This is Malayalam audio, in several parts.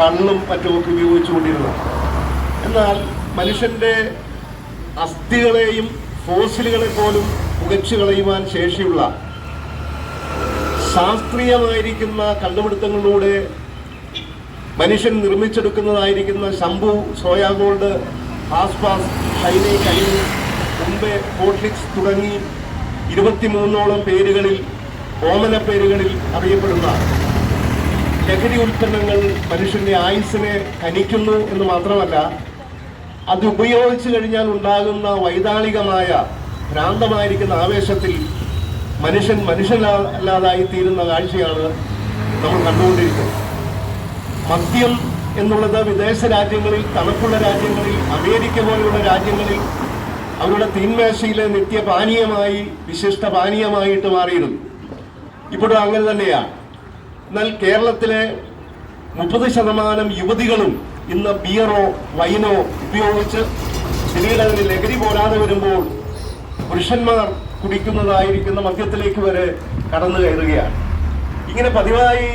കണ്ണും മറ്റുമൊക്കെ ഉപയോഗിച്ചുകൊണ്ടിരുന്നത് എന്നാൽ മനുഷ്യന്റെ അസ്ഥികളെയും ഫോസിലുകളെ പോലും പുകച്ചു കളയുവാൻ ശേഷിയുള്ള ശാസ്ത്രീയമായിരിക്കുന്ന കണ്ടുപിടുത്തങ്ങളിലൂടെ മനുഷ്യൻ നിർമ്മിച്ചെടുക്കുന്നതായിരിക്കുന്ന ശംഭു സോയാ ഗോൾഡ് ആസ്പാസ് ഷൈനി കൈനി മുംബൈ ഹോട്ട്ലിക്സ് തുടങ്ങി ഇരുപത്തിമൂന്നോളം പേരുകളിൽ ഓമന പേരുകളിൽ അറിയപ്പെടുന്ന ലഹരി ഉൽപ്പന്നങ്ങൾ മനുഷ്യന്റെ ആയുസ്സിനെ ഹനിക്കുന്നു എന്ന് മാത്രമല്ല അത് ഉപയോഗിച്ചു കഴിഞ്ഞാൽ ഉണ്ടാകുന്ന വൈതാളികമായ ഭ്രാന്തമായിരിക്കുന്ന ആവേശത്തിൽ മനുഷ്യൻ മനുഷ്യനല്ലാതായി തീരുന്ന കാഴ്ചയാണ് നമ്മൾ കണ്ടുകൊണ്ടിരിക്കുന്നത്. മദ്യം എന്നുള്ളത് വിദേശ രാജ്യങ്ങളിൽ തണുപ്പുള്ള രാജ്യങ്ങളിൽ അമേരിക്ക പോലെയുള്ള രാജ്യങ്ങളിൽ അവരുടെ തീന്മേശയിലെ നിത്യപാനീയമായി വിശിഷ്ട പാനീയമായിട്ട് മാറിയിരുന്നു. ഇപ്പോഴും അങ്ങനെ തന്നെയാണ്. എന്നാൽ കേരളത്തിലെ മുപ്പത് ശതമാനം യുവതികളും ഇന്ന് ബിയറോ വൈനോ ഉപയോഗിച്ച് അതിന് ലഹരി പോരാതെ വരുമ്പോൾ പുരുഷന്മാർ കുടിക്കുന്നതായിരിക്കുന്ന മദ്യത്തിലേക്ക് വരെ കടന്നു കയറുകയാണ്. ഇങ്ങനെ പതിവായി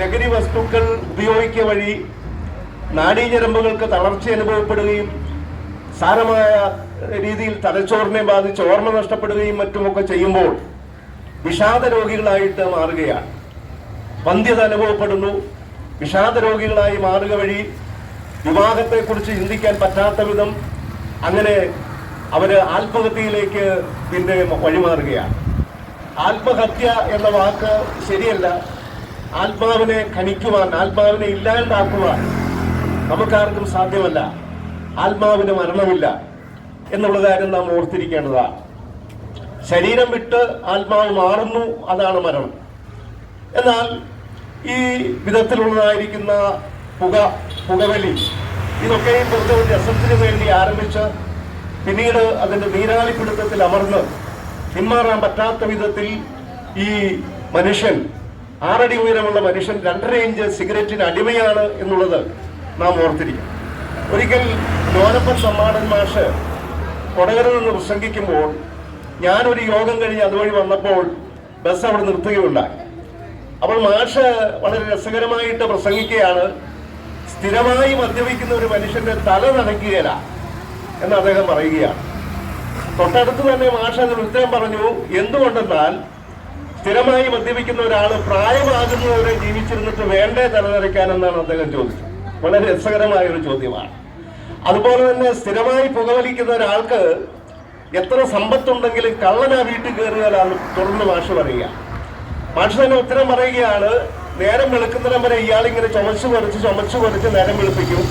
ലഹരി വസ്തുക്കൾ ഉപയോഗിക്കുക വഴി നാഡീഞരമ്പുകൾക്ക് തളർച്ച അനുഭവപ്പെടുകയും സാരമായ രീതിയിൽ തലച്ചോറിനെ ബാധിച്ച് ഓർമ്മ നഷ്ടപ്പെടുകയും മറ്റുമൊക്കെ ചെയ്യുമ്പോൾ വിഷാദ രോഗികളായിട്ട് മാറുകയാണ്. വന്ധ്യത അനുഭവപ്പെടുന്നു. വിഷാദ രോഗികളായി മാറുക വഴി വിവാഹത്തെക്കുറിച്ച് ചിന്തിക്കാൻ പറ്റാത്ത വിധം അങ്ങനെ അവർ ആത്മഹത്യയിലേക്ക് പിന്നെ വഴിമാറുകയാണ്. ആത്മഹത്യ എന്ന വാക്ക് ശരിയല്ല. ആത്മാവിനെ ഖനിക്കുവാൻ ആത്മാവിനെ ഇല്ലാണ്ടാക്കുവാൻ നമുക്കാർക്കും സാധ്യമല്ല. ആത്മാവിന് മരണമില്ല എന്നുള്ള കാര്യം നാം ഓർത്തിരിക്കേണ്ടതാണ് ശരീരം വിട്ട് ആത്മാവ് മാറുന്നു അതാണ് മരണം. എന്നാൽ ഈ വിധത്തിലുള്ളതായിരിക്കുന്ന പുക പുകവലി ഇതൊക്കെ വെറുതെ ഒരു രസത്തിന് വേണ്ടി ആരംഭിച്ച് പിന്നീട് അതിന്റെ നീരാളിപ്പിടുത്തത്തിൽ അമർന്ന് പിന്മാറാൻ പറ്റാത്ത വിധത്തിൽ ഈ മനുഷ്യൻ ആറടി ഉയരമുള്ള മനുഷ്യൻ രണ്ടര ഇഞ്ച് സിഗരറ്റിന് അടിമയാണ് എന്നുള്ളത് നാം ഓർത്തിരിക്കും ഒരിക്കൽ ലോനപ്പൻ സമ്മാടൻ മാഷ് കൊടകരിൽ നിന്ന് പ്രസംഗിക്കുമ്പോൾ ഞാനൊരു യോഗം കഴിഞ്ഞ് അതുവഴി വന്നപ്പോൾ ബസ് അവിടെ നിർത്തുകയുണ്ടായി. അപ്പോൾ മാഷ് വളരെ രസകരമായിട്ട് പ്രസംഗിക്കുകയാണ്. സ്ഥിരമായി മദ്യപിക്കുന്ന ഒരു മനുഷ്യന്റെ തല നനയ്ക്കുകയില്ല എന്ന് അദ്ദേഹം പറയുകയാണ്. തൊട്ടടുത്ത് തന്നെ മാഷ് അതിന് ഉത്തരം പറഞ്ഞു എന്തുകൊണ്ടെന്നാൽ സ്ഥിരമായി മദ്യപിക്കുന്ന ഒരാൾ പ്രായമാകുന്നവരെ ജീവിച്ചിരുന്നിട്ട് വേണ്ടേ തലനരയ്ക്കാൻ എന്നാണ് അദ്ദേഹം ചോദിച്ചത്. വളരെ രസകരമായ ഒരു ചോദ്യമാണ്. അതുപോലെ തന്നെ സ്ഥിരമായി പുകവലിക്കുന്ന ഒരാൾക്ക് എത്ര സമ്പത്തുണ്ടെങ്കിലും കള്ളനാ വീട്ടിൽ കയറുകയാണ് തുടർന്ന് മാഷ് പറയുക മാഷ് തന്നെ ഉത്തരം പറയുകയാണ് നേരം വെളുക്കുന്നിടം വരെ ഇയാൾ ഇങ്ങനെ ചുമച്ചു കുറച്ച് ചുമച്ചു കുറച്ച് നേരം വെളുപ്പിക്കും.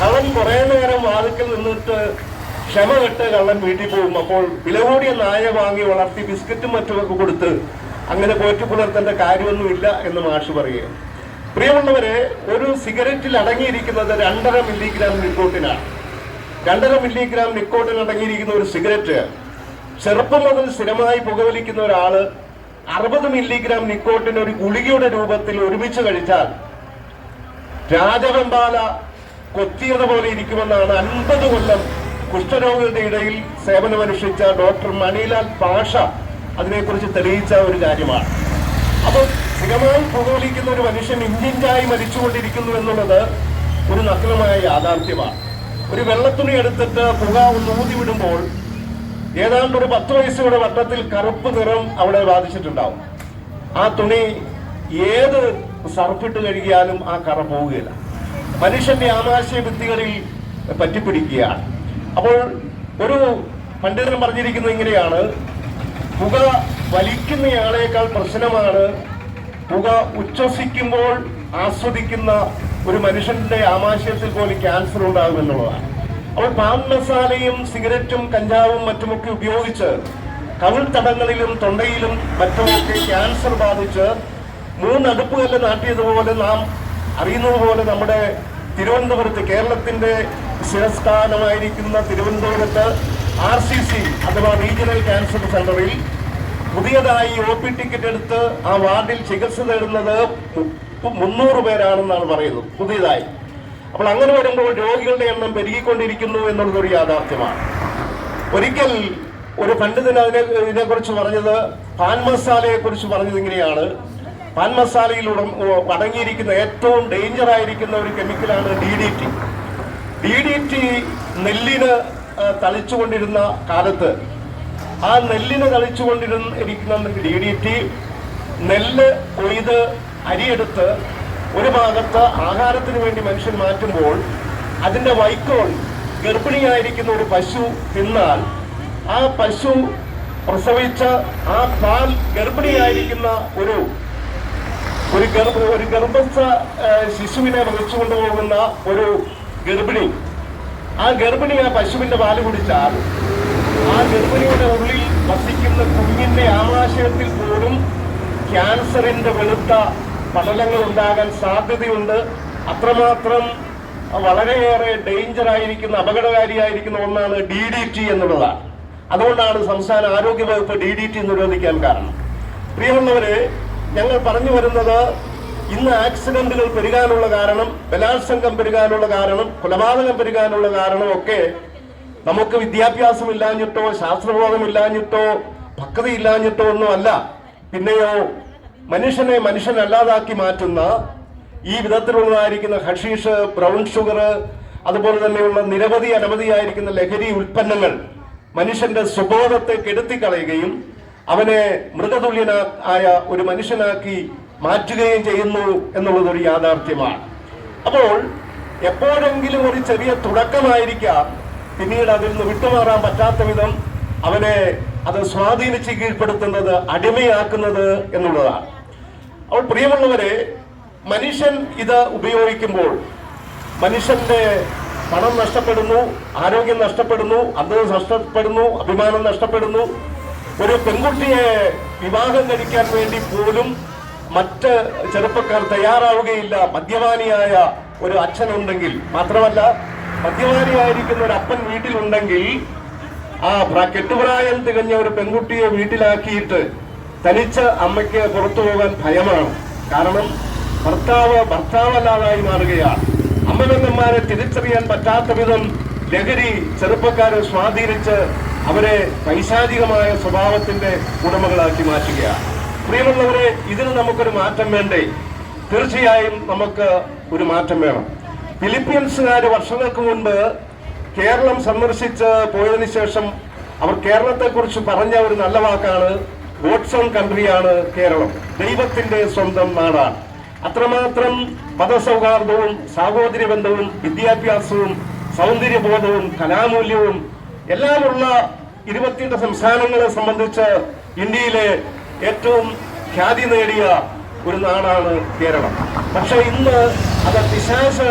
കള്ളൻ കുറെ നേരം വാതിക്കൽ നിന്നിട്ട് ക്ഷമ കെട്ട് കള്ളൻ വീട്ടിൽ പോകും. അപ്പോൾ വില കൂടിയ നായ വാങ്ങി വളർത്തി ബിസ്ക്കറ്റും മറ്റുമൊക്കെ കൊടുത്ത് അങ്ങനെ പോറ്റി പുലർത്തേണ്ട കാര്യമൊന്നുമില്ല എന്ന് മാഷ് പറയുക പ്രിയമുള്ളവരെ ഒരു സിഗരറ്റിൽ അടങ്ങിയിരിക്കുന്നത് രണ്ടര മില്ലിഗ്രാം നിക്കോട്ടിനാണ്. രണ്ടര മില്ലിഗ്രാം നിക്കോട്ടിൻ അടങ്ങിയിരിക്കുന്ന ഒരു സിഗരറ്റ് ചെറുപ്പം മുതൽ സ്ഥിരമായി പുകവലിക്കുന്ന ഒരാൾ അറുപത് മില്ലിഗ്രാം നിക്കോട്ടിൻ ഒരു ഗുളികയുടെ രൂപത്തിൽ ഒരുമിച്ച് കഴിച്ചാൽ രാജവെമ്പാല കൊത്തിയത് പോലെ ഇരിക്കുമെന്നാണ് അൻപത് കൊല്ലം കുഷ്ഠരോഗികളുടെ ഇടയിൽ സേവനമനുഷ്ഠിച്ച ഡോക്ടർ മണിലാൽ പാഷ അതിനെക്കുറിച്ച് തെളിയിച്ച ഒരു കാര്യമാണ്. അപ്പോൾ സ്ഥിരമായി പുകവലിക്കുന്ന ഒരു മനുഷ്യൻ ഇഞ്ചിഞ്ചായി മരിച്ചുകൊണ്ടിരിക്കുന്നു എന്നുള്ളത് ഒരു നഗ്നമായ യാഥാർത്ഥ്യമാണ്. ഒരു വെള്ളത്തുണി എടുത്തിട്ട് പുക ഒന്ന് ഊതി വിടുമ്പോൾ ഏതാണ്ട് ഒരു പത്ത് വയസ്സുകളുടെ വട്ടത്തിൽ കറുപ്പ് നിറം അവിടെ ബാധിച്ചിട്ടുണ്ടാവും. ആ തുണി ഏത് സർപ്പിട്ട് കഴുകിയാലും ആ കറ പോവുകയില്ല. മനുഷ്യന്റെ ആമാശയ ഭിത്തികളിൽ പറ്റിപ്പിടിക്കുകയാണ്. അപ്പോൾ ഒരു പണ്ഡിതൻ പറഞ്ഞിരിക്കുന്നത് ഇങ്ങനെയാണ്. പുക വലിക്കുന്നയാളേക്കാൾ പ്രശ്നമാണ് പുക ഉച്ഛസിക്കുമ്പോൾ ആസ്വദിക്കുന്ന ഒരു മനുഷ്യന്റെ ആമാശയത്തിൽ പോലും ക്യാൻസർ ഉണ്ടാകും എന്നുള്ളതാണ്. അപ്പോൾ പാൻ മസാലയും സിഗരറ്റും കഞ്ചാവും മറ്റുമൊക്കെ ഉപയോഗിച്ച് കവിൾത്തടങ്ങളിലും തൊണ്ടയിലും മറ്റുമൊക്കെ ക്യാൻസർ ബാധിച്ച് മൂന്നടുപ്പുകല്ല് നാട്ടിയതുപോലെ നാം അറിയുന്നതുപോലെ നമ്മുടെ തിരുവനന്തപുരത്ത് കേരളത്തിന്റെ ശിരസ്ഥാനമായിരിക്കുന്ന തിരുവനന്തപുരത്ത് ആർ സി സി അഥവാ റീജിയണൽ ക്യാൻസർ സെന്ററിൽ പുതിയതായി ഒ പി ടിക്കറ്റ് എടുത്ത് ആ വാർഡിൽ ചികിത്സ തേടുന്നത് മുന്നൂറ് പേരാണെന്നാണ് പറയുന്നത് പുതിയതായി. അപ്പോൾ അങ്ങനെ വരുമ്പോൾ രോഗികളുടെ എണ്ണം പെരുകിക്കൊണ്ടിരിക്കുന്നു എന്നുള്ളത് ഒരു യാഥാർത്ഥ്യമാണ്. ഒരിക്കൽ ഒരു പണ്ഡിതൻ അതിനെ ഇതിനെക്കുറിച്ച് പറഞ്ഞത് പാൻ മസാലയെ കുറിച്ച് പറഞ്ഞത് ഇങ്ങനെയാണ്. പാൻ മസാലയിൽ അടങ്ങിയിരിക്കുന്ന ഏറ്റവും ഡേഞ്ചർ ആയിരിക്കുന്ന ഒരു കെമിക്കലാണ് D D T D D T നെല്ലിന് തളിച്ചുകൊണ്ടിരുന്ന കാലത്ത് ആ നെല്ലിന് തളിച്ചുകൊണ്ടിരുന്ന ഇരിക്കുന്ന ഡി ഡി ടി നെല്ല് കൊയ്ത് അരിയെടുത്ത് ഒരു ഭാഗത്ത് ആഹാരത്തിന് വേണ്ടി മനുഷ്യൻ മാറ്റുമ്പോൾ അതിന്റെ വൈക്കോൽ ഗർഭിണിയായിരിക്കുന്ന ഒരു പശു തിന്നാൽ ആ പശു പ്രസവിച്ച ആ പാൽ ഗർഭിണിയായിരിക്കുന്ന ഒരു ഒരു ഗർഭ ഒരു ഗർഭസ്ഥ ശിശുവിനെ വഹിച്ചു കൊണ്ടുപോകുന്ന ഒരു ഗർഭിണി. ആ ഗർഭിണി ആ പശുവിന്റെ പാൽ കുടിച്ചാൽ ആ ഗർഭിണിയുടെ ഉള്ളിൽ വസിക്കുന്ന കുഞ്ഞിന്റെ ആമാശയത്തിൽ പോലും ക്യാൻസറിന്റെ വെളുത്ത പടലങ്ങൾ ഉണ്ടാകാൻ സാധ്യതയുണ്ട്. അത്രമാത്രം വളരെയേറെ ഡേഞ്ചർ ആയിരിക്കുന്ന അപകടകാരിയായിരിക്കുന്ന ഒന്നാണ് ഡി ഡി ടി എന്നുള്ളതാണ്. അതുകൊണ്ടാണ് സംസ്ഥാന ആരോഗ്യ വകുപ്പ് ഡി ഡി ടി നിരോധിക്കാൻ കാരണം. പ്രിയമുള്ളവരെ ഞങ്ങൾ പറഞ്ഞു വരുന്നത് ഇന്ന് ആക്സിഡന്റുകൾ പെരുകാനുള്ള കാരണം ബലാത്സംഗം പെരുകാനുള്ള കാരണം കൊലപാതകം പെരുകാനുള്ള കാരണം ഒക്കെ നമുക്ക് വിദ്യാഭ്യാസം ഇല്ലാഞ്ഞിട്ടോ ശാസ്ത്രബോധം ഇല്ലാഞ്ഞിട്ടോ പക്വത ഇല്ലാഞ്ഞിട്ടോ ഒന്നും അല്ല. പിന്നെയോ മനുഷ്യനെ മനുഷ്യനല്ലാതാക്കി മാറ്റുന്ന ഈ വിധത്തിലുള്ളതായിരിക്കുന്ന ഹഷീഷ് ബ്രൗൺ ഷുഗർ അതുപോലെ തന്നെയുള്ള നിരവധി അനവധിയായിരിക്കുന്ന ലഹരി ഉൽപ്പന്നങ്ങൾ മനുഷ്യന്റെ സുബോധത്തെ കെടുത്തിക്കളയുകയും അവനെ മൃഗതുല്യനാ ആയ ഒരു മനുഷ്യനാക്കി മാറ്റുകയും ചെയ്യുന്നു എന്നുള്ളത് ഒരു യാഥാർത്ഥ്യമാണ്. അപ്പോൾ എപ്പോഴെങ്കിലും ഒരു ചെറിയ തുടക്കമായിരിക്കാം. പിന്നീട് അതിൽ നിന്ന് വിട്ടുമാറാൻ പറ്റാത്ത വിധം അവനെ അത് സ്വാധീനിച്ച് കീഴ്പ്പെടുത്തുന്നത് അടിമയാക്കുന്നത് എന്നുള്ളതാണ്. അപ്പോൾ പ്രിയമുള്ളവരെ മനുഷ്യൻ ഇത് ഉപയോഗിക്കുമ്പോൾ മനുഷ്യന്റെ പണം നഷ്ടപ്പെടുന്നു ആരോഗ്യം നഷ്ടപ്പെടുന്നു അന്തസ് നഷ്ടപ്പെടുന്നു അഭിമാനം നഷ്ടപ്പെടുന്നു. ഒരു പെൺകുട്ടിയെ വിവാഹം കഴിക്കാൻ വേണ്ടി പോലും മറ്റ് ചെറുപ്പക്കാർ തയ്യാറാവുകയില്ല. മദ്യപാനിയായ ഒരു അച്ഛനുണ്ടെങ്കിൽ മാത്രമല്ല മദ്യപാനിയായിരിക്കുന്ന ഒരു അപ്പൻ വീട്ടിലുണ്ടെങ്കിൽ ആ പ്ര- കെട്ടുപ്രായം തികഞ്ഞ ഒരു പെൺകുട്ടിയെ വീട്ടിലാക്കിയിട്ട് തനിച്ച അമ്മയ്ക്ക് പുറത്തു പോകാൻ ഭയമാണ്. കാരണം ഭർത്താവ് ഭർത്താവല്ലാതായി മാറുകയാണ്. അമ്മനന്ദന്മാരെ തിരിച്ചറിയാൻ പറ്റാത്ത വിധം ലഹരി ചെറുപ്പക്കാരെ സ്വാധീനിച്ച് അവരെ പൈശാചികമായ സ്വഭാവത്തിന്റെ ഉടമകളാക്കി മാറ്റുകയാണ്. പ്രിയമുള്ളവരെ ഇതിന് നമുക്കൊരു മാറ്റം വേണ്ടേ? തീർച്ചയായും നമുക്ക് ഒരു മാറ്റം വേണം. ഫിലിപ്പീൻസുകാർ വർഷങ്ങൾക്ക് മുൻപ് കേരളം സന്ദർശിച്ച് പോയതിനു ശേഷം അവർ കേരളത്തെ കുറിച്ച് പറഞ്ഞ ഒരു നല്ല വാക്കാണ് ഗോഡ്സ് ഓൺ കൺട്രിയാണ് കേരളം. ദൈവത്തിന്റെ സ്വന്തം നാടാണ്. അത്രമാത്രം മതസൗഹാർദ്ദവും സാഹോദര്യ ബന്ധവും വിദ്യാഭ്യാസവും സൗന്ദര്യബോധവും കലാമൂല്യവും എല്ലാമുള്ള ഇരുപത്തിയെട്ട് സംസ്ഥാനങ്ങളെ സംബന്ധിച്ച് ഇന്ത്യയിലെ ഏറ്റവും ഖ്യാതി നേടിയ ഒരു നാടാണ് കേരളം. പക്ഷെ ഇന്ന് അത് പിശാസ്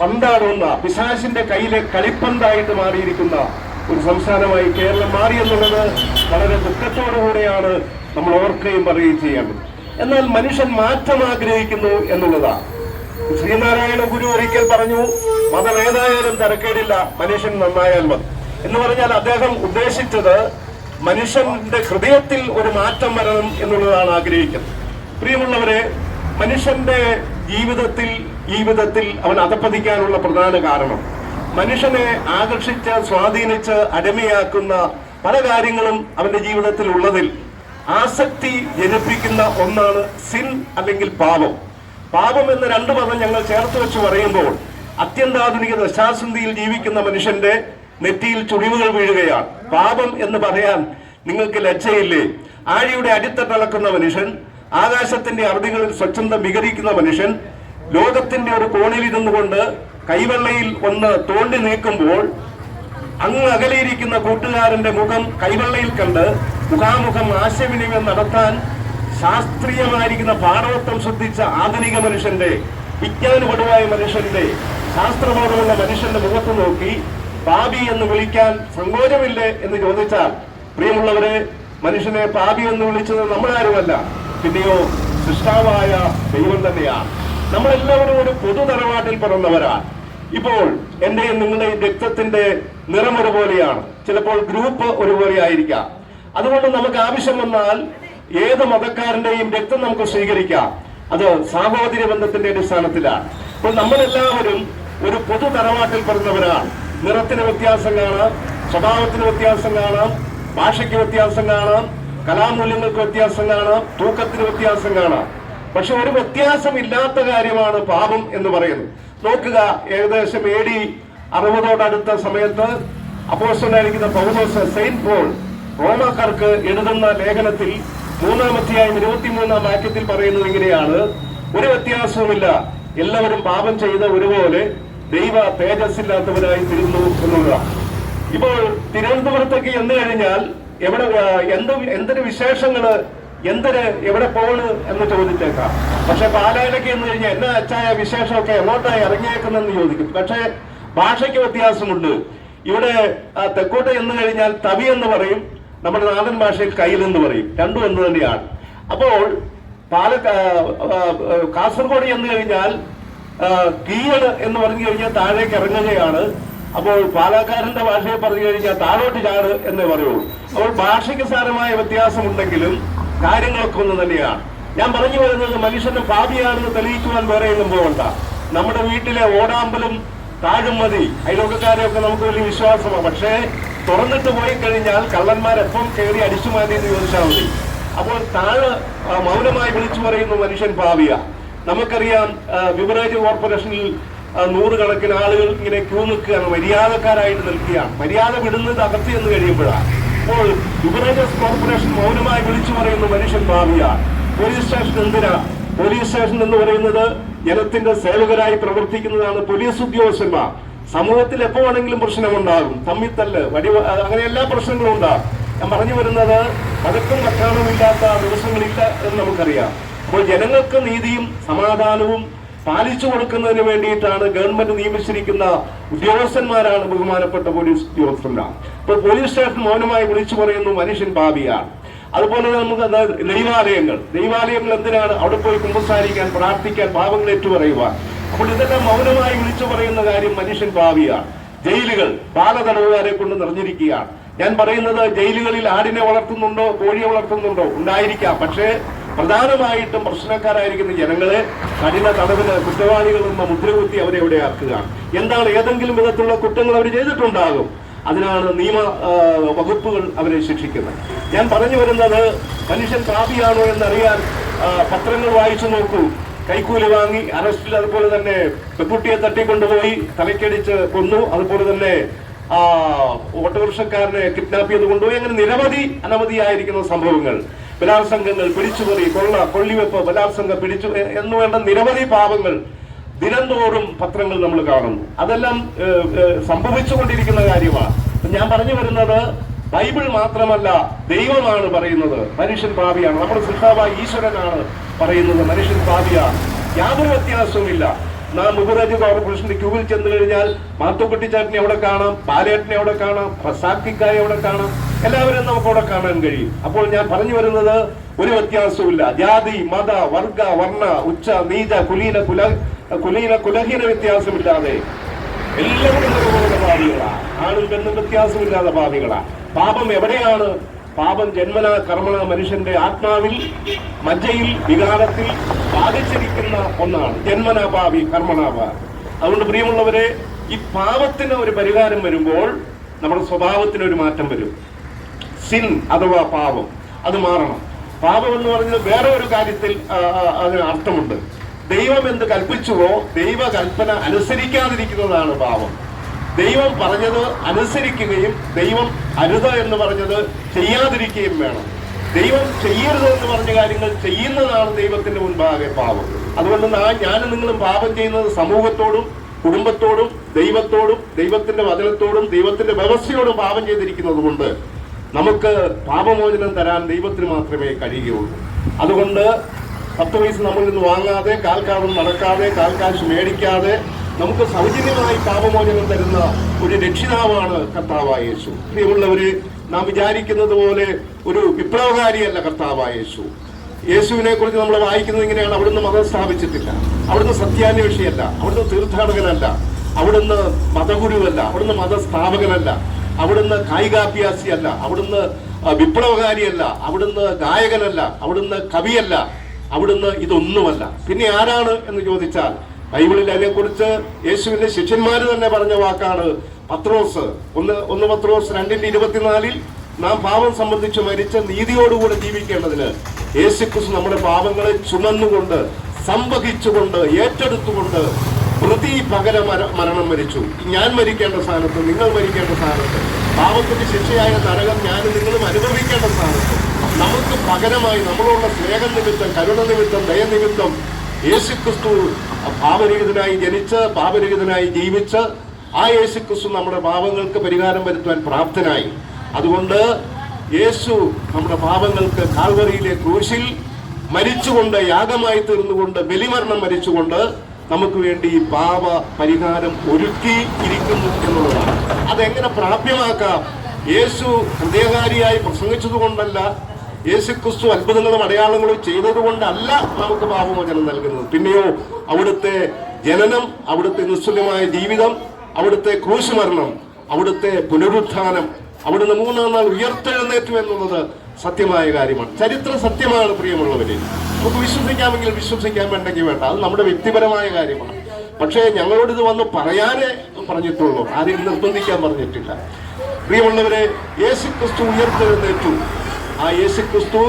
പന്താടുന്ന പിശാസിന്റെ കയ്യിലെ കളിപ്പന്തായിട്ട് മാറിയിരിക്കുന്ന ഒരു സംസ്ഥാനമായി കേരളം മാറി എന്നുള്ളത് വളരെ ദുഃഖത്തോടുകൂടെയാണ് നമ്മൾ ഓർക്കുകയും പറയുകയും ചെയ്യേണ്ടത് എന്നാൽ മനുഷ്യൻ മാറ്റം ആഗ്രഹിക്കുന്നു എന്നുള്ളതാണ്. ശ്രീനാരായണ ഗുരു ഒരിക്കൽ പറഞ്ഞു മതം ഏതായാലും തിരക്കേടില്ല മനുഷ്യൻ നന്നായാൽ മതി. എന്ന് പറഞ്ഞാൽ അദ്ദേഹം ഉദ്ദേശിച്ചത് മനുഷ്യന്റെ ഹൃദയത്തിൽ ഒരു മാറ്റം വരണം എന്നുള്ളതാണ് ആഗ്രഹിക്കുന്നത്. പ്രിയമുള്ളവരെ മനുഷ്യന്റെ ജീവിതത്തിൽ ജീവിതത്തിൽ അവൻ അധപ്പതിക്കാനുള്ള പ്രധാന കാരണം മനുഷ്യനെ ആകർഷിച്ച് സ്വാധീനിച്ച് അടിമയാക്കുന്ന പല കാര്യങ്ങളും അവന്റെ ജീവിതത്തിൽ ഉള്ളതിൽ ആസക്തി ജനിപ്പിക്കുന്ന ഒന്നാണ് സിൻ അല്ലെങ്കിൽ പാപം. പാപം എന്ന രണ്ട് പദം ഞങ്ങൾ ചേർത്ത് വെച്ച് പറയുമ്പോൾ അത്യന്താധുനിക ദശാസന്ധിയിൽ ജീവിക്കുന്ന മനുഷ്യന്റെ നെറ്റിയിൽ ചുളിവുകൾ വീഴുകയാണ്. പാപം എന്ന് പറയാൻ നിങ്ങൾക്ക് ലജ്ജയില്ലേ? ആഴിയുടെ അടിത്തട്ടളക്കുന്ന മനുഷ്യൻ ആകാശത്തിന്റെ അറുതികളിൽ സ്വച്ഛന്തം വികരിക്കുന്ന മനുഷ്യൻ ലോകത്തിന്റെ ഒരു കോണിൽ ഇരുന്നുകൊണ്ട് കൈവെള്ളയിൽ ഒന്ന് തോണ്ടി നീക്കുമ്പോൾ അങ്ങ് അകലെയിരിക്കുന്ന കൂട്ടുകാരന്റെ മുഖം കൈവെള്ളയിൽ കണ്ട് മുഖാമുഖം ആശയവിനിമയം നടത്താൻ ശാസ്ത്രീയമായിരിക്കുന്ന പാഠവത്വം ശ്രദ്ധിച്ച ആധുനിക മനുഷ്യന്റെ വിജ്ഞാനപടുവായ മനുഷ്യന്റെ ശാസ്ത്രബോധമുള്ള മനുഷ്യന്റെ മുഖത്ത് നോക്കി പാപി എന്ന് വിളിക്കാൻ സങ്കോചമില്ലേ എന്ന് ചോദിച്ചാൽ പ്രിയമുള്ളവരെ മനുഷ്യനെ പാപി എന്ന് വിളിച്ചത് നമ്മളാരുമല്ല പിന്നെയോ സൃഷ്ടാവായ ദൈവം തന്നെയാണ് നമ്മളെല്ലാവരും ഒരു പൊതു തറവാട്ടിൽ പിറന്നവരാണ് ഇപ്പോൾ എന്റെയും നിങ്ങളുടെയും രക്തത്തിന്റെ നിറം ഒരുപോലെയാണ്. ചിലപ്പോൾ ഗ്രൂപ്പ് ഒരുപോലെ ആയിരിക്കാം. അതുകൊണ്ട് നമുക്ക് ആവശ്യം വന്നാൽ ഏത് മതക്കാരന്റെയും രക്തം നമുക്ക് സ്വീകരിക്കാം. അത് സാഹോദര്യ ബന്ധത്തിന്റെ അടിസ്ഥാനത്തിലാണ്. അപ്പോൾ നമ്മളെല്ലാവരും ഒരു പൊതു തറവാട്ടിൽ പിറന്നവരാണ്. നിറത്തിന് വ്യത്യാസം കാണാം സ്വഭാവത്തിന് വ്യത്യാസം കാണാം ഭാഷയ്ക്ക് വ്യത്യാസം കാണാം കലാമൂല്യങ്ങൾക്ക് വ്യത്യാസം കാണാം തൂക്കത്തിന് വ്യത്യാസം കാണാം. പക്ഷെ ഒരു വ്യത്യാസമില്ലാത്ത കാര്യമാണ് പാപം എന്ന് പറയുന്നത്. നോക്കുക ഏകദേശം എ ഡി അറുപതോടടുത്ത സമയത്ത് അപ്പോസ്റ്റലായിരിക്കുന്ന പൗലോസ് സെയിന്റ് പോൾ റോമാക്കാർക്ക് എഴുതുന്ന ലേഖനത്തിൽ മൂന്നാമത്തെയായും ഇരുപത്തിമൂന്നാം വാക്യത്തിൽ പറയുന്നത് ഇങ്ങനെയാണ് ഒരു വ്യത്യാസവുമില്ല. എല്ലാവരും പാപം ചെയ്ത ഒരുപോലെ ദൈവ തേജസ്സില്ലാത്തവരായി തിരുന്നു എന്നുള്ള. ഇപ്പോൾ തിരുവനന്തപുരത്തേക്ക് എന്ന് കഴിഞ്ഞാൽ എവിടെ എന്ത് എന്തൊരു വിശേഷങ്ങൾ എന്തൊരു എവിടെ പോണ് എന്ന് ചോദിച്ചേക്കാം. പക്ഷെ പാലായിലൊക്കെ എന്ന് കഴിഞ്ഞാൽ എന്നാ അച്ചായ വിശേഷമൊക്കെ എങ്ങോട്ടായി ഇറങ്ങിയേക്കുന്നെന്ന് ചോദിക്കും. പക്ഷേ ഭാഷയ്ക്ക് വ്യത്യാസമുണ്ട്. ഇവിടെ തെക്കോട്ട് എന്ന് കഴിഞ്ഞാൽ തവി എന്ന് പറയും. നമ്മുടെ നാടൻ ഭാഷയിൽ കയ്യിൽ എന്ന് പറയും. രണ്ടും എന്ന് തന്നെയാണ്. അപ്പോൾ ആ, കാസർഗോഡ് എന്ന് കഴിഞ്ഞാൽ കീഴ് എന്ന് പറഞ്ഞു കഴിഞ്ഞാൽ താഴേക്ക് ഇറങ്ങുകയാണ്. അപ്പോൾ പാലക്കാരന്റെ ഭാഷയെ പറഞ്ഞു കഴിഞ്ഞാൽ താഴോട്ട് ചാട് എന്നേ പറയുള്ളൂ. അപ്പോൾ ഭാഷയ്ക്ക് സാരമായ വ്യത്യാസമുണ്ടെങ്കിലും കാര്യങ്ങളൊക്കെ ഒന്ന് തന്നെയാണ്. ഞാൻ പറഞ്ഞു വരുന്നത് മനുഷ്യന്റെ ഭാവിയാണെന്ന് തെളിയിക്കുവാൻ വേറെ ഒന്നും പോകണ്ട. നമ്മുടെ വീട്ടിലെ ഓടാമ്പലും താഴും മതി. അയൽവക്കക്കാരെയൊക്കെ നമുക്ക് വലിയ വിശ്വാസമാണ്. പക്ഷേ തുറന്നിട്ട് പോയി കഴിഞ്ഞാൽ കള്ളന്മാരെപ്പം കയറി അടിച്ചു മാറ്റി എന്ന് ചോദിച്ചാൽ മതി. അപ്പോൾ താഴെ മൗനമായി വിളിച്ചു പറയുന്ന മനുഷ്യൻ ഭാവിയ. നമുക്കറിയാം വിവറേജ് കോർപ്പറേഷനിൽ നൂറുകണക്കിന് ആളുകൾ ഇങ്ങനെ ക്യൂ നിൽക്കുകയാണ്. മര്യാദക്കാരായിട്ട് നിൽക്കുകയാണ്. മര്യാദ വിടുന്നത് അകത്ത് എന്ന് കഴിയുമ്പോഴാണ് അപ്പോൾ ബിവറേജസ് കോർപ്പറേഷൻ മൗനമായി വിളിച്ചു പറയുന്ന മനുഷ്യൻ ഭാവിയ. പോലീസ് സ്റ്റേഷൻ എന്തിനാ? പോലീസ് സ്റ്റേഷൻ എന്ന് പറയുന്നത് ജനത്തിന്റെ സേവകരായി പ്രവർത്തിക്കുന്നതാണ് പോലീസ് ഉദ്യോഗസ്ഥന്മാർ. സമൂഹത്തിൽ എപ്പോ വേണമെങ്കിലും പ്രശ്നമുണ്ടാകും. തമ്മിത്തല്ല് വടി അങ്ങനെ എല്ലാ പ്രശ്നങ്ങളും ഉണ്ടാകും. ഞാൻ പറഞ്ഞു വരുന്നത് പഴക്കം വക്കാണവും ഇല്ലാത്ത ദിവസങ്ങളില്ല എന്ന് നമുക്കറിയാം. അപ്പോൾ ജനങ്ങൾക്ക് നീതിയും സമാധാനവും പാലിച്ചു കൊടുക്കുന്നതിന് വേണ്ടിയിട്ടാണ് ഗവൺമെന്റ് നിയമിച്ചിരിക്കുന്ന ഉദ്യോഗസ്ഥന്മാരാണ് ബഹുമാനപ്പെട്ട പോലീസ് ഉദ്യോഗസ്ഥന്മാർ. അപ്പോൾ പോലീസ് സ്റ്റേഷൻ മൗനമായി വിളിച്ചു പറയുന്നു മനുഷ്യൻ പാപിയാണ്. അതുപോലെ നമുക്ക് ദൈവാലയങ്ങൾ. ദൈവാലയങ്ങൾ എന്തിനാണ്? അവിടെ പോയി കുമ്പസാരിക്കാൻ പ്രാർത്ഥിക്കാൻ പാപങ്ങൾ ഏറ്റുപറയുവാൻ. അപ്പോൾ ഇതെല്ലാം മൗനമായി വിളിച്ചു പറയുന്ന കാര്യം മനുഷ്യൻ ഭാവിയാണ് ജയിലുകൾ ബാലതടവുകാരെ കൊണ്ട് നിറഞ്ഞിരിക്കുകയാണ്. ഞാൻ പറയുന്നത് ജയിലുകളിൽ ആടിനെ വളർത്തുന്നുണ്ടോ കോഴിയെ വളർത്തുന്നുണ്ടോ? ഉണ്ടായിരിക്കാം. പക്ഷേ പ്രധാനമായിട്ടും പ്രശ്നക്കാരായിരിക്കുന്ന ജനങ്ങളെ കഠിന തടവിന് കുറ്റവാളികൾ മുദ്രകുത്തി അവരെ എവിടെ ആക്കുകയാണ്? എന്താണ് ഏതെങ്കിലും വിധത്തിലുള്ള കുറ്റങ്ങൾ അവർ ചെയ്തിട്ടുണ്ടാകും? അതിനാണ് നിയമ വകുപ്പുകൾ അവരെ ശിക്ഷിക്കുന്നത്. ഞാൻ പറഞ്ഞു വരുന്നത് മനുഷ്യൻ പാപിയാണോ എന്നറിയാൻ പത്രങ്ങൾ വായിച്ചു നോക്കൂ. കൈക്കൂലി വാങ്ങി അറസ്റ്റിൽ അതുപോലെ തന്നെ പെൺകുട്ടിയെ തട്ടിക്കൊണ്ടുപോയി തലക്കടിച്ച് കൊന്നു. അതുപോലെ തന്നെ ഓട്ടോറിക്ഷക്കാരനെ കിഡ്നാപ്പ് ചെയ്ത് കൊണ്ടുപോയി. അങ്ങനെ നിരവധി അനവധിയായിരിക്കുന്ന സംഭവങ്ങൾ. ബലാത്സംഗങ്ങൾ പിടിച്ചുപറി കൊള്ള കൊള്ളിവെപ്പ് ബലാത്സംഗം പിടിച്ചു എന്നുവേണ്ട വേണ്ട നിരവധി പാപങ്ങൾ ദിനംതോറും പത്രങ്ങൾ നമ്മൾ കാണുന്നു. അതെല്ലാം സംഭവിച്ചുകൊണ്ടിരിക്കുന്ന കാര്യമാണ്. ഞാൻ പറഞ്ഞു വരുന്നത് ബൈബിൾ മാത്രമല്ല ദൈവമാണ് പറയുന്നത്. മനുഷ്യൻ പാപിയാണ്. നമ്മുടെ സൃഷ്ടാവായ ഈശ്വരനാണ് പറയുന്നത്. മനുഷ്യൻ പാപിയാണ്. യാതൊരു വ്യത്യാസവുമില്ല. നാം ഉപരാജ്യ കോർപ്പറേഷന്റെ ക്യൂവിൽ ചെന്ന് കഴിഞ്ഞാൽ മാത്തുക്കുട്ടിച്ചാട്ടിനെ അവിടെ കാണാം പാലേട്ടിനെ അവിടെ കാണാം റസാക്കിക്കായെ അവിടെ കാണാം. എല്ലാവരും നമുക്ക് അവിടെ കാണാൻ കഴിയും. അപ്പോൾ ഞാൻ പറഞ്ഞു വരുന്നത് ഒരു വ്യത്യാസവുമില്ല. ജാതി മത വർഗ വർണ ഉച്ച നീച കുലീന കുല കുലീന കുലഹീന വ്യത്യാസമില്ലാതെ എല്ലാവരും പാപികളാണ് ആണും പെണ്ണും വ്യത്യാസമില്ലാതെ പാപികളാണ് പാപം എവിടെയാണ്? പാപം ജന്മന കർമ്മണ മനുഷ്യന്റെ ആത്മാവിൽ മജ്ജയിൽ വികാരത്തിൽ ബാധിച്ചിരിക്കുന്ന ഒന്നാണ്. ജന്മന പാപി കർമ്മണ അതുകൊണ്ട് പ്രിയമുള്ളവരെ ഈ പാപത്തിന് ഒരു പരിഹാരം വരുമ്പോൾ നമ്മുടെ സ്വഭാവത്തിന് ഒരു മാറ്റം വരും. സിൻ അഥവാ പാപം. അത് മാറണം. പാപം എന്ന് പറഞ്ഞത് വേറെ ഒരു കാര്യത്തിൽ അതിന് അർത്ഥമുണ്ട്. ദൈവം എന്ത് കൽപ്പിച്ചുവോ ദൈവ കൽപ്പന അനുസരിക്കാതിരിക്കുന്നതാണ് പാപം. ദൈവം പറഞ്ഞത് അനുസരിക്കുകയും ദൈവം അരുത് എന്ന് പറഞ്ഞത് ചെയ്യാതിരിക്കുകയും വേണം. ദൈവം ചെയ്യരുത് എന്ന് പറഞ്ഞ കാര്യങ്ങൾ ചെയ്യുന്നതാണ് ദൈവത്തിന്റെ മുൻപാകെ പാപം. അതുകൊണ്ട് ഞാനും നിങ്ങളും പാപം ചെയ്യുന്നത് സമൂഹത്തോടും കുടുംബത്തോടും ദൈവത്തോടും ദൈവത്തിന്റെ വചനത്തോടും ദൈവത്തിന്റെ വ്യവസ്ഥയോടും പാപം ചെയ്തിരിക്കുന്നത് കൊണ്ട് നമുക്ക് പാപമോചനം തരാൻ ദൈവത്തിന് മാത്രമേ കഴിയുകയുള്ളൂ. അതുകൊണ്ട് പത്ത് പൈസ നമ്മളിൽ നിന്ന് വാങ്ങാതെ കാൽക്കാലം നടക്കാതെ കാൽക്കാശ് മേടിക്കാതെ നമുക്ക് സൗജന്യമായി പാപമോചനം തരുന്ന ഒരു രക്ഷിതാവാണ് കർത്താവായ യേശു. നാം വിചാരിക്കുന്നത് പോലെ ഒരു വിപ്ലവകാരിയല്ല കർത്താവായ യേശു. യേശുവിനെ കുറിച്ച് നമ്മൾ വായിക്കുന്നത് ഇങ്ങനെയാണ്. അവിടുന്ന് മതം സ്ഥാപിച്ചിട്ടില്ല. അവിടുന്ന് സത്യാന്വേഷിയല്ല. അവിടുന്ന് തീർത്ഥാടകനല്ല. അവിടുന്ന് മതഗുരുവല്ല. അവിടുന്ന് മതസ്ഥാപകനല്ല. അവിടുന്ന് കായികാഭ്യാസിയല്ല. അവിടുന്ന് വിപ്ലവകാരിയല്ല. അവിടുന്ന് ഗായകനല്ല. അവിടുന്ന് കവിയല്ല. അവിടുന്ന് ഇതൊന്നുമല്ല. പിന്നെ ആരാണ് എന്ന് ചോദിച്ചാൽ ബൈബിളിൽ അതിനെക്കുറിച്ച് യേശുവിന്റെ ശിഷ്യന്മാര് തന്നെ പറഞ്ഞ വാക്കാണ് പത്രോസ്. ഒന്ന് ഒന്ന് പത്രോസ് രണ്ടിന്റെ ഇരുപത്തിനാലിൽ നാം പാപം സംബന്ധിച്ച് മരിച്ച നീതിയോടുകൂടെ ജീവിക്കേണ്ടതിന് യേശുക്രിസ്തു നമ്മുടെ പാപങ്ങളെ ചുമന്നുകൊണ്ട് സംവഹിച്ചുകൊണ്ട് ഏറ്റെടുത്തുകൊണ്ട് പ്രതി പകര മരണം മരിച്ചു. ഞാൻ മരിക്കേണ്ട സ്ഥാനത്ത് നിങ്ങൾ മരിക്കേണ്ട സ്ഥാനത്ത് പാപത്തിന്റെ ശിക്ഷയായ നരകം ഞാനും നിങ്ങളും അനുഭവിക്കേണ്ട സ്ഥാനത്ത് നമുക്ക് പകരമായി നമ്മളുള്ള സ്നേഹം നിമിത്തം കരുണ നിമിത്തം ദയനിമിത്തം യേശുക്രിസ്തു പാപരഹിതനായി ജനിച്ച് പാപരഹിതനായി ജീവിച്ച് ആ യേശുക്രിസ്തു നമ്മുടെ പാപങ്ങൾക്ക് പരിഹാരം വരുത്തുവാൻ പ്രാപ്തനായി. അതുകൊണ്ട് യേശു നമ്മുടെ പാപങ്ങൾക്ക് കാൽവറിയിലെ ക്രൂശിൽ മരിച്ചുകൊണ്ട് യാഗമായി തീർന്നുകൊണ്ട് ബലിമരണം മരിച്ചുകൊണ്ട് നമുക്ക് വേണ്ടി ഈ പാപ പരിഹാരം ഒരുക്കി ഇരിക്കുന്നു എന്നുള്ളതാണ്. അതെങ്ങനെ പ്രാപ്യമാക്കാം? യേശു ഹൃദയകാരിയായി പ്രസംഗിച്ചത് കൊണ്ടല്ല യേശു ക്രിസ്തു അത്ഭുതങ്ങളും അടയാളങ്ങളും ചെയ്തത് കൊണ്ടല്ല നമുക്ക് പാപമോചനം നൽകുന്നത്. പിന്നെയോ അവിടുത്തെ ജനനം അവിടുത്തെ നിസ്തുല്യമായ ജീവിതം അവിടുത്തെ ക്രൂശ് മരണം അവിടുത്തെ പുനരുത്ഥാനം അവിടുന്ന് മൂന്നാം നാൾ ഉയർത്തെഴുന്നേറ്റു എന്നുള്ളത് സത്യമായ കാര്യമാണ്. ചരിത്രം സത്യമാണ് പ്രിയമുള്ളവര്. നമുക്ക് വിശ്വസിക്കാമെങ്കിൽ വിശ്വസിക്കാൻ വേണ്ടെങ്കിൽ വേണ്ട. അത് നമ്മുടെ വ്യക്തിപരമായ കാര്യമാണ്. പക്ഷേ ഞങ്ങളോട് ഇത് വന്ന് പറയാനേ പറഞ്ഞിട്ടുള്ളൂ. ആരെയും നിർബന്ധിക്കാൻ പറഞ്ഞിട്ടില്ല. പ്രിയമുള്ളവരെ യേശു ക്രിസ്തു ഉയർത്തെഴുന്നേറ്റു. ആ യേശു ക്രിസ്തു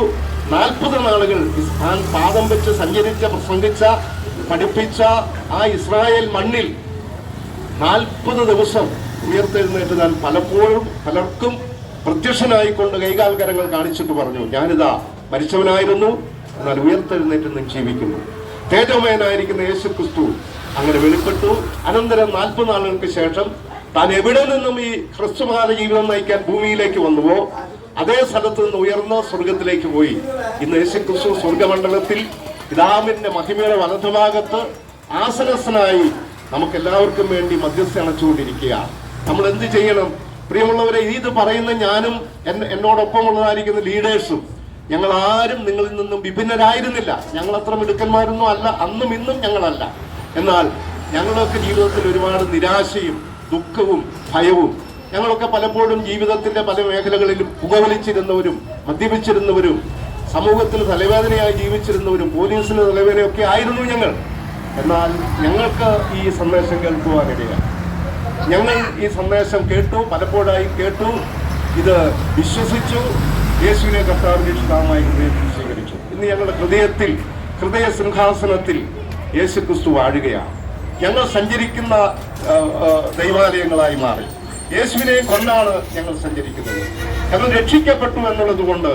നാൽപ്പത് നാളുകൾ താൻ പാദം വെച്ച് സഞ്ചരിച്ച പ്രസംഗിച്ച പഠിപ്പിച്ച ആ ഇസ്രായേൽ മണ്ണിൽ നാൽപ്പത് ദിവസം ഉയർത്തെഴുന്നേറ്റ് ഞാൻ പലപ്പോഴും പലർക്കും പ്രത്യക്ഷനായിക്കൊണ്ട് കൈകാൽക്കരങ്ങൾ കാണിച്ചിട്ട് പറഞ്ഞു ഞാനിതാ മരിച്ചവനായിരുന്നു എന്നാൽ ഉയർത്തെഴുന്നേറ്റ് നിന്ന് ജീവിക്കുന്നു. തേജോമയനായിരിക്കുന്ന യേശു ക്രിസ്തു അങ്ങനെ വെളിപ്പെട്ടു. അനന്തരം നാൽപ്പത് നാളുകൾക്ക് ശേഷം താൻ എവിടെ നിന്നും ഈ ഹ്രസ്വകാല ജീവിതം നയിക്കാൻ ഭൂമിയിലേക്ക് വന്നുവോ? അതേ സ്ഥലത്ത് നിന്ന് ഉയർന്ന സ്വർഗത്തിലേക്ക് പോയി. ഇന്ന് യേശുക്രിസ്തു സ്വർഗമണ്ഡലത്തിൽ പിതാവിന്റെ മഹിമയുടെ വലതുഭാഗത്ത് ആസനസ്ഥനായി നമുക്ക് എല്ലാവർക്കും വേണ്ടി മധ്യസ്ഥ അണച്ചുകൊണ്ടിരിക്കുക നമ്മൾ എന്ത് ചെയ്യണം? പ്രിയമുള്ളവരെ ഇത് പറയുന്ന ഞാനും എന്നെ- എന്നോടൊപ്പം ഉള്ളതായിരിക്കുന്ന ലീഡേഴ്സും ഞങ്ങൾ ആരും നിങ്ങളിൽ നിന്നും വിഭിന്നരായിരുന്നില്ല. ഞങ്ങൾ അത്ര മിടുക്കന്മാരൊന്നും അല്ല അന്നും ഇന്നും ഞങ്ങളല്ല. എന്നാൽ ഞങ്ങളൊക്കെ ജീവിതത്തിൽ ഒരുപാട് നിരാശയും ദുഃഖവും ഭയവും ഞങ്ങളൊക്കെ പലപ്പോഴും ജീവിതത്തിന്റെ പല മേഖലകളിലും പുകവലിച്ചിരുന്നവരും മദ്യപിച്ചിരുന്നവരും സമൂഹത്തിൽ തലവേദനയായി ജീവിച്ചിരുന്നവരും പോലീസിന് തലവേദനയൊക്കെ ആയിരുന്നു ഞങ്ങൾ. എന്നാൽ ഞങ്ങൾക്ക് ഈ സന്ദേശം കേൾക്കുവാനിടയാണ് ഞങ്ങൾ ഈ സന്ദേശം കേട്ടു പലപ്പോഴായി കേട്ടു. ഇത് വിശ്വസിച്ചു. യേശുവിനെ കർത്താവിന്റെ ഇഷ്ടമായി ഹൃദയത്തിൽ സ്വീകരിച്ചു. ഇന്ന് ഞങ്ങളുടെ ഹൃദയത്തിൽ ഹൃദയ സിംഹാസനത്തിൽ യേശു ക്രിസ്തു വാഴുകയാണ്. ഞങ്ങൾ സഞ്ചരിക്കുന്ന ദൈവാലയങ്ങളായി മാറി. യേശുവിനെ കൊണ്ടാണ് ഞങ്ങൾ സഞ്ചരിക്കുന്നത്. ഞങ്ങൾ രക്ഷിക്കപ്പെട്ടു എന്നുള്ളത് കൊണ്ട്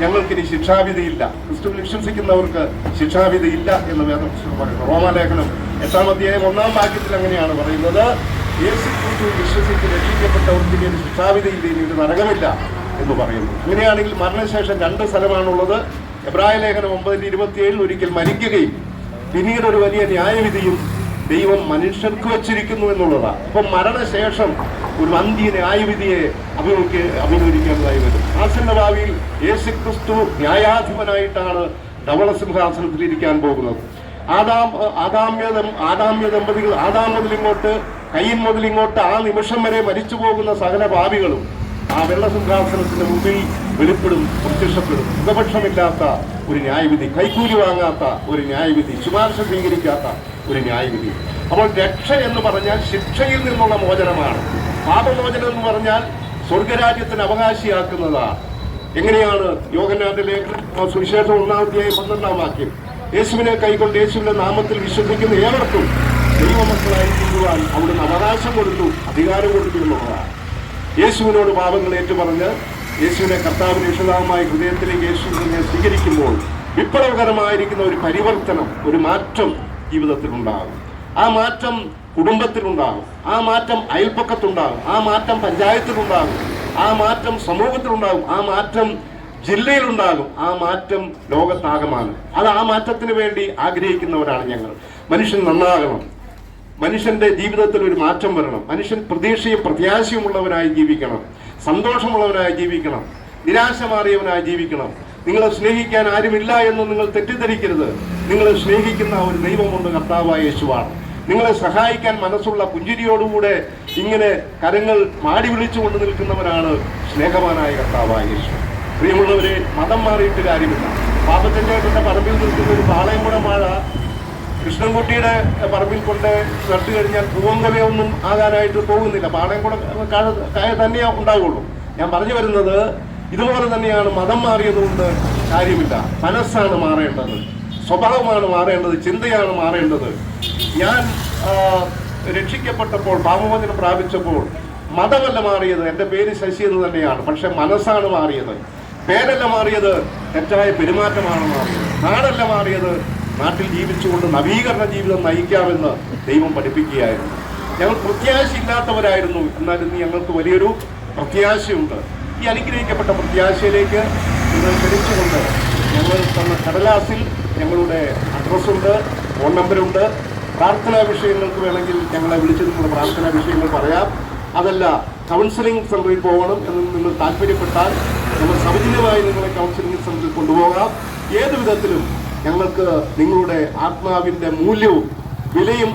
ഞങ്ങൾക്കിനി ശിക്ഷാവിധിയില്ല. ക്രിസ്തുവിൽ വിശ്വസിക്കുന്നവർക്ക് ശിക്ഷാവിധിയില്ല എന്ന് വേദപുസ്തകം പറയുന്നു. റോമാലേഖനം എട്ടാം അധ്യായം ഒന്നാം വാക്യത്തിൽ അങ്ങനെയാണ് പറയുന്നത്. യേശു ക്രിസ്തു വിശ്വസിച്ച് രക്ഷിക്കപ്പെട്ടവർക്ക് ഇനി ഒരു ശിക്ഷാവിധിയില്ല ഇനി ഒരു നരകമില്ല എന്ന് പറയുന്നു. അങ്ങനെയാണെങ്കിൽ മരണശേഷം രണ്ട് സ്ഥലമാണുള്ളത്. എബ്രായ ലേഖനം ഒമ്പതിന്റെ ഇരുപത്തിയേഴിൽ ഒരിക്കൽ മരിക്കുകയും പിന്നീട് ഒരു വലിയ ന്യായവിധിയും ദൈവം മനുഷ്യർക്ക് വച്ചിരിക്കുന്നു എന്നുള്ളതാണ്. അപ്പം മരണശേഷം ഒരു അന്ത്യ ന്യായവിധിയെ അഭിമുഖ്യ അഭിമുഖീകരിക്കേണ്ടതായി വരും. ആസന്ന ഭാവിയിൽ യേശു ക്രിസ്തു ന്യായാധിപനായിട്ടാണ് ധവള സിംഹാസനത്തിൽ ഇരിക്കാൻ പോകുന്നത്. ആദാം ആദാമ്യ ആദാമ്യ ദമ്പതികൾ ആദാം മുതൽ ഇങ്ങോട്ട് കയ്യൻ മുതൽ ഇങ്ങോട്ട് ആ നിമിഷം വരെ മരിച്ചു പോകുന്ന സകല ഭാവികളും ആ വെള്ളസിംഹാസനത്തിന് മുമ്പിൽ വെളിപ്പെടും പ്രത്യക്ഷപ്പെടും. മുഖപക്ഷമില്ലാത്ത ഒരു ന്യായവിധി കൈക്കൂലി വാങ്ങാത്ത ഒരു ന്യായവിധി ശുപാർശ സ്വീകരിക്കാത്ത ഒരു ന്യായവിധി. അപ്പോൾ രക്ഷ എന്ന് പറഞ്ഞാൽ ശിക്ഷയിൽ നിന്നുള്ള മോചനമാണ്. പാപമോചനം എന്ന് പറഞ്ഞാൽ സ്വർഗരാജ്യത്തിന് അവകാശിയാക്കുന്നതാണ്. എങ്ങനെയാണ് യോഗനാഥ ലേഖനം? സുവിശേഷം ഒന്നാമത്തെയായി പന്ത്രണ്ടാം വാക്യം. യേശുവിനെ കൈകൊണ്ട് യേശുവിന്റെ നാമത്തിൽ വിശ്വസിക്കുന്ന ഏവർക്കും ദൈവമക്കളായി തീരുവാൻ അവിടുന്ന് അവകാശം കൊടുത്തു അധികാരം കൊടുത്തു എന്നുള്ളതാണ്. യേശുവിനോട് പാപങ്ങൾ ഏറ്റുപറഞ്ഞ് യേശുവിനെ കർത്താവിന് രക്ഷിതാവുമായി ഹൃദയത്തിലേക്ക് യേശുവിനെ സ്വീകരിക്കുമ്പോൾ വിപ്ലവകരമായിരിക്കുന്ന ഒരു പരിവർത്തനം ഒരു മാറ്റം ജീവിതത്തിലുണ്ടാകും. ആ മാറ്റം കുടുംബത്തിലുണ്ടാകും. ആ മാറ്റം അയൽപ്പക്കത്തുണ്ടാകും ആ മാറ്റം പഞ്ചായത്തിലുണ്ടാകും. ആ മാറ്റം സമൂഹത്തിലുണ്ടാകും. ആ മാറ്റം ജില്ലയിലുണ്ടാകും. ആ മാറ്റം ലോകത്താകമാണ് അത് ആ മാറ്റത്തിന് വേണ്ടി ആഗ്രഹിക്കുന്നവരാണ് ഞങ്ങൾ. മനുഷ്യൻ നന്നാകണം. മനുഷ്യന്റെ ജീവിതത്തിൽ ഒരു മാറ്റം വരണം. മനുഷ്യൻ പ്രതീക്ഷയും പ്രത്യാശയും ഉള്ളവനായി ജീവിക്കണം. സന്തോഷമുള്ളവനായി ജീവിക്കണം. നിരാശ മാറിയവനായി ജീവിക്കണം. നിങ്ങളെ സ്നേഹിക്കാൻ ആരുമില്ല എന്ന് നിങ്ങൾ തെറ്റിദ്ധരിക്കരുത്. നിങ്ങളെ സ്നേഹിക്കുന്ന ഒരു ദൈവമുണ്ട് കർത്താവായ യേശുവാണ്. നിങ്ങളെ സഹായിക്കാൻ മനസ്സുള്ള പുഞ്ചിരിയോടുകൂടെ ഇങ്ങനെ കരങ്ങൾ മാടി വിളിച്ചുകൊണ്ട് നിൽക്കുന്നവനാണ് സ്നേഹവാനായ കർത്താവായ യേശു. പ്രിയമുള്ളവരെ മതം മാറിയിട്ട് കാര്യമില്ല. പാപത്തിന്റെ പറമ്പിൽ നിൽക്കുന്ന ഒരു പാളയം കൂടെ വാഴ കൃഷ്ണൻകുട്ടിയുടെ പറമ്പിൽ കൊണ്ട് നട്ടു കഴിഞ്ഞാൽ പൂവങ്കലയൊന്നും ആകാനായിട്ട് പോകുന്നില്ല. പാളയം കൂടെ കായ തന്നെ ഉണ്ടാവുള്ളൂ. ഞാൻ പറഞ്ഞു വരുന്നത് ഇതുപോലെ തന്നെയാണ് മതം മാറിയതുകൊണ്ട് കാര്യമില്ല. മനസ്സാണ് മാറേണ്ടത്. സ്വഭാവമാണ് മാറേണ്ടത്. ചിന്തയാണ് മാറേണ്ടത്. ഞാൻ രക്ഷിക്കപ്പെട്ടപ്പോൾ പാമോചനം പ്രാപിച്ചപ്പോൾ മതമല്ല മാറിയത്. എന്റെ പേര് ശശി എന്ന് തന്നെയാണ്. പക്ഷെ മനസ്സാണ് മാറിയത്. പേരല്ല മാറിയത് തെറ്റായ പെരുമാറ്റമാണ് മാറിയത്. നാടല്ല മാറിയത് നാട്ടിൽ ജീവിച്ചുകൊണ്ട് നവീകരണ ജീവിതം നയിക്കാമെന്ന് ദൈവം പഠിപ്പിക്കുകയായിരുന്നു. ഞങ്ങൾ പ്രത്യാശയില്ലാത്തവരായിരുന്നു. എന്നാൽ ഇന്ന് ഞങ്ങൾക്ക് വലിയൊരു പ്രത്യാശയുണ്ട്. ഈ അനുഗ്രഹിക്കപ്പെട്ട പ്രത്യാശയിലേക്ക് നിങ്ങൾ ക്ഷണിച്ചുകൊണ്ട് ഞങ്ങൾ തന്ന കടലാസിൽ ഞങ്ങളുടെ അഡ്രസ്സുണ്ട് ഫോൺ നമ്പറുണ്ട്. പ്രാർത്ഥനാ വിഷയങ്ങൾക്ക് വേണമെങ്കിൽ ഞങ്ങളെ വിളിച്ച് നിങ്ങളുടെ പ്രാർത്ഥനാ വിഷയങ്ങൾ പറയാം. അതല്ല കൗൺസിലിംഗ് സെന്ററിൽ പോകണം എന്ന് നിങ്ങൾ താല്പര്യപ്പെട്ടാൽ നമ്മൾ സൗജന്യമായി നിങ്ങളെ കൗൺസിലിംഗ് സെന്ററിൽ കൊണ്ടുപോകാം. ഏത് വിധത്തിലും ഞങ്ങൾക്ക് നിങ്ങളുടെ ആത്മാവിന്റെ മൂല്യവും വിലയും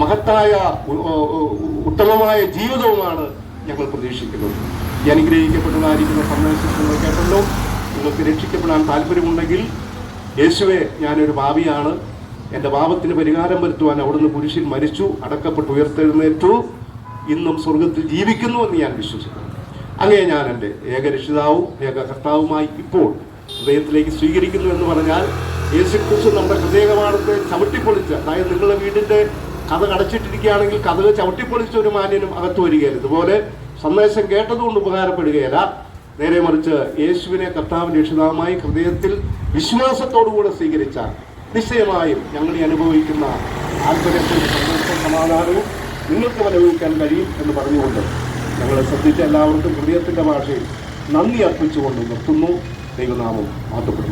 മഹത്തായ ഉത്തമമായ ജീവിതവുമാണ് ഞങ്ങൾ പ്രതീക്ഷിക്കുന്നത്. ഈ അനുഗ്രഹിക്കപ്പെട്ടതായിരിക്കുന്ന സന്ദേശം നിങ്ങൾ കേട്ടല്ലോ. നിങ്ങൾക്ക് രക്ഷിക്കപ്പെടാൻ താല്പര്യമുണ്ടെങ്കിൽ യേശുവെ ഞാനൊരു ഭാവിയാണ്. എന്റെ പാപത്തിന് പരിഹാരം വരുത്തുവാൻ അവിടുന്ന് പുരുഷൻ മരിച്ചു അടക്കപ്പെട്ട് ഉയർത്തെഴുന്നേറ്റു. ഇന്നും സ്വർഗത്തിൽ ജീവിക്കുന്നു എന്ന് ഞാൻ വിശ്വസിക്കുന്നു. അങ്ങനെ ഞാൻ എന്റെ ഏകരക്ഷിതാവും ഏക കർത്താവുമായി ഇപ്പോൾ ഹൃദയത്തിലേക്ക് സ്വീകരിക്കുന്നു എന്ന് പറഞ്ഞാൽ യേശുക്രിസ്തു നമ്മുടെ ഹൃദയകമാണത്തെ ചവിട്ടിപ്പൊളിച്ച് അതായത് നിങ്ങളുടെ വീടിന്റെ കഥ അടച്ചിട്ടിരിക്കുകയാണെങ്കിൽ കഥകൾ ചവിട്ടിപ്പൊളിച്ച ഒരു മാന്യനും അകത്ത് വരികയില്ല. ഇതുപോലെ സന്ദേശം കേട്ടതുകൊണ്ട് ഉപകാരപ്പെടുകയില്ല. നേരെ മറിച്ച് യേശുവിനെ കർത്താവിന്റെ രക്ഷിതാവുമായി ഹൃദയത്തിൽ വിശ്വാസത്തോടുകൂടെ സ്വീകരിച്ച നിശ്ചയമായും ഞങ്ങൾ അനുഭവിക്കുന്ന ആത്മരക്ഷയുടെ സന്തോഷവും സമാധാനവും നിങ്ങൾക്ക് അനുഭവിക്കാൻ കഴിയും എന്ന് പറഞ്ഞുകൊണ്ട് ഞങ്ങളെ ശ്രദ്ധിച്ച എല്ലാവർക്കും ഹൃദയത്തിന്റെ ഭാഷയിൽ നന്ദി അർപ്പിച്ചുകൊണ്ട് നിർത്തുന്നു. ദൈവനാമം മാറ്റപ്പെടുന്നു.